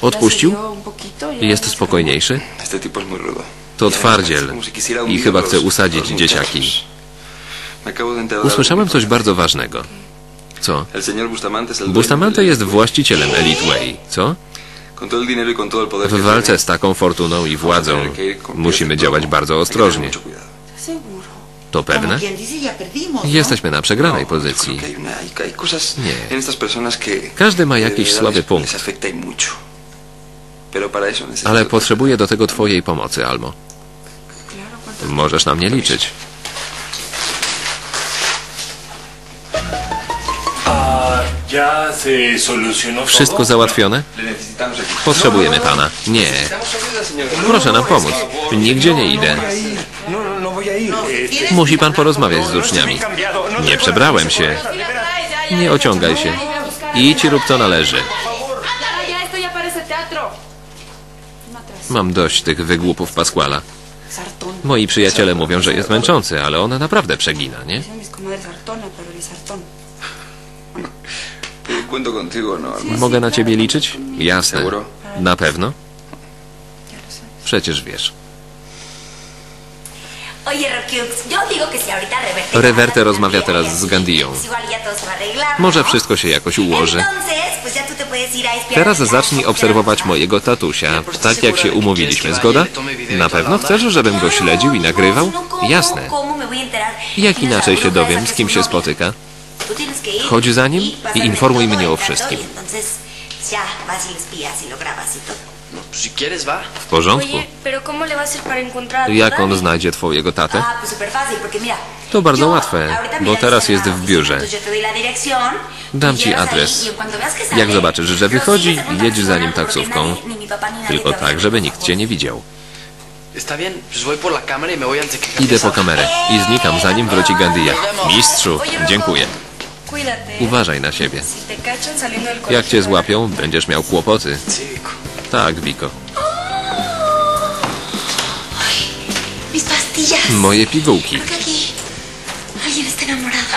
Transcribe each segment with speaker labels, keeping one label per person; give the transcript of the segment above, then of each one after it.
Speaker 1: Odpuścił? Jest spokojniejszy? To twardziel i chyba chce usadzić dzieciaki. Usłyszałem coś bardzo ważnego. Co?
Speaker 2: Bustamante
Speaker 1: jest właścicielem Elite Way, co?
Speaker 2: Y
Speaker 1: W walce z taką fortuną i władzą musimy działać bardzo ostrożnie. To pewne?
Speaker 3: ¿no?
Speaker 1: Jesteśmy na przegranej
Speaker 2: No,
Speaker 1: pozycji.
Speaker 2: cosas
Speaker 1: Nie. Każdy ma jakiś
Speaker 2: verdad
Speaker 1: słaby punkt.
Speaker 2: y
Speaker 1: Ale potrzebuję do tego twojej pomocy, Almo. Możesz na mnie liczyć.
Speaker 4: ¿Ya se solucionó
Speaker 1: Wszystko załatwione? Potrzebujemy pana. Nie. Proszę nam pomóc. Nigdzie nie idę. Musi pan porozmawiać z uczniami. Nie przebrałem się. Nie ociągaj się. Idź rób co należy. Mam dość tych wygłupów Pasquala. Moi przyjaciele mówią, że jest męczący, ale ona naprawdę przegina, nie?
Speaker 2: ¿no?
Speaker 1: Mogę na ciebie liczyć? Jasne. Na pewno? Przecież wiesz.
Speaker 5: Oye, Rokiux, yo digo que si ahorita Reverte...
Speaker 1: Reverte rozmawia teraz z
Speaker 5: arreglar,
Speaker 1: Może
Speaker 5: ¿no?
Speaker 1: wszystko się jakoś ułoży. Teraz zacznij obserwować
Speaker 5: ¿no?
Speaker 1: mojego tatusia, tak jak się umówiliśmy. Zgoda? Na pewno chcesz, żebym go śledził i nagrywał?
Speaker 5: No.
Speaker 1: Jasne. Jak
Speaker 5: ¿Quién es la
Speaker 1: inaczej się dowiem, z kim się spotyka? Chodź za nim
Speaker 5: y
Speaker 1: i
Speaker 5: pasarme
Speaker 1: informuj mnie o
Speaker 5: dato
Speaker 1: wszystkim.
Speaker 5: Y y y y.
Speaker 6: No, pues si quieres, va.
Speaker 1: W porządku.
Speaker 7: Oye, pero ¿cómo le va a hacer para encontrar a
Speaker 1: Jak on znajdzie twojego tatę?
Speaker 5: Ah, pues súper fácil, porque mira.
Speaker 1: To bardzo
Speaker 5: yo
Speaker 1: łatwe,
Speaker 5: ahorita
Speaker 1: bo teraz jest w
Speaker 5: oficina,
Speaker 1: biurze.
Speaker 5: entonces yo te doy la dirección,
Speaker 1: Dam
Speaker 5: y
Speaker 1: ci
Speaker 5: llegas ahí,
Speaker 1: adres.
Speaker 5: y en cuanto veas que sale,
Speaker 1: Jak zobaczysz, że
Speaker 5: lo
Speaker 1: wychodzi,
Speaker 5: sigues
Speaker 1: jedź za nim
Speaker 5: porque
Speaker 1: taksówką.
Speaker 5: nadie, ni mi papá, ni nadie
Speaker 1: Tylko
Speaker 5: te va a
Speaker 1: tak, żeby nikt cię nie widział.
Speaker 6: Está bien, pues voy por la cámara y me voy antes que
Speaker 1: Idę po kamerę i znikam, zanim wróci Gandia. Mistrzu, dziękuję.
Speaker 7: Cuídate.
Speaker 1: Uważaj na siebie.
Speaker 7: Si te cachan saliendo del
Speaker 1: Jak cię złapią, będziesz miał kłopoty.
Speaker 6: Sí.
Speaker 1: Tak, Wiko. Moje pigułki.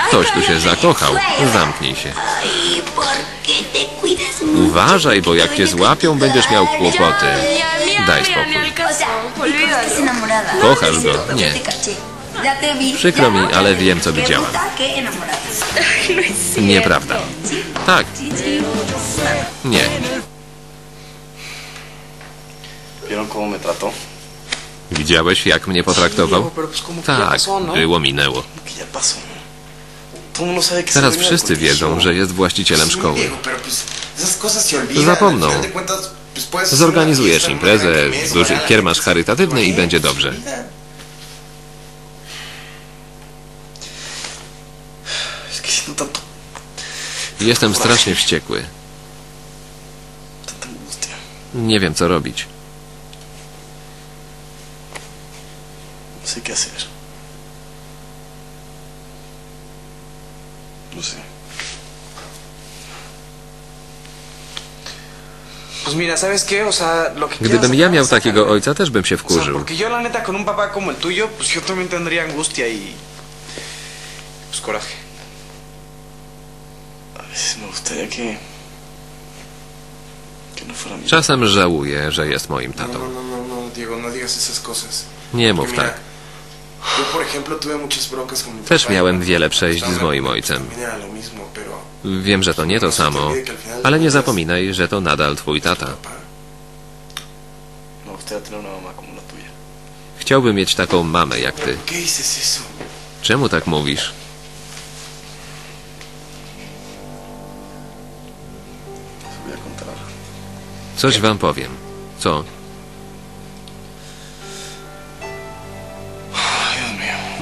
Speaker 1: Ktoś tu się zakochał. Zamknij się. Uważaj, bo jak cię złapią, będziesz miał kłopoty. Daj spokój. Kochasz go? Nie. Przykro mi, ale wiem, co widziałam.
Speaker 7: No.
Speaker 1: Nieprawda. Tak. Nie.
Speaker 6: ¿Vieron cómo me trató?
Speaker 1: Widziałeś, jak mnie potraktował? Tak,
Speaker 6: no?
Speaker 1: było minęło. Teraz wszyscy wiedzą, że jest właścicielem szkoły. Zapomną. Zorganizujesz imprezę, duży kiermasz charytatywny i będzie dobrze.
Speaker 6: tanto,
Speaker 1: Jestem strasznie wściekły. Nie wiem, co robić.
Speaker 6: Sé qué hacer. No sé.
Speaker 8: Pues mira, ¿sabes qué? O sea, lo que
Speaker 1: Gdybym ja miał takiego ojca, też bym się
Speaker 8: O sea,
Speaker 1: wkurzył.
Speaker 8: porque yo la neta con un papá como el tuyo, pues yo también tendría angustia y... Pues coraje.
Speaker 6: A veces me gustaría que. que no fuera mi.
Speaker 1: Czasem żałuję, że jest moim
Speaker 9: No,
Speaker 1: tatą.
Speaker 9: no, no, no, no, Diego, no digas esas cosas.
Speaker 1: Nie
Speaker 9: Porque
Speaker 1: mów
Speaker 9: mira,
Speaker 1: tak. Też miałem wiele przejść z moim ojcem. Wiem, że to nie to samo, ale nie zapominaj, że to nadal twój tata. Chciałbym mieć taką mamę jak ty. Czemu tak mówisz? Coś wam powiem. Co?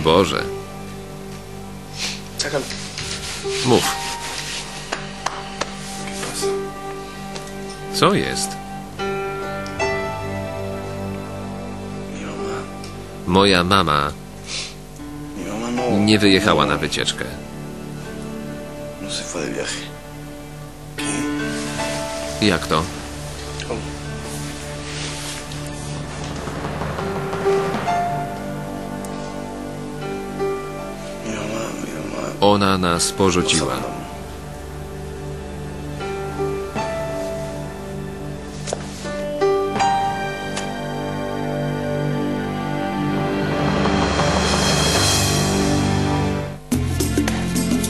Speaker 1: Boże.
Speaker 6: Sácalo.
Speaker 1: Mów. Co jest? Moja mama nie wyjechała na wycieczkę. Jak to? Ona nas porzuciła.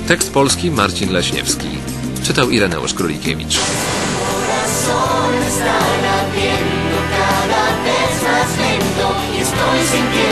Speaker 1: Tekst polski Marcin Leśniewski. Czytał Ireneusz Królikiewicz.
Speaker 10: Cada vez más lento y estoy sintiendo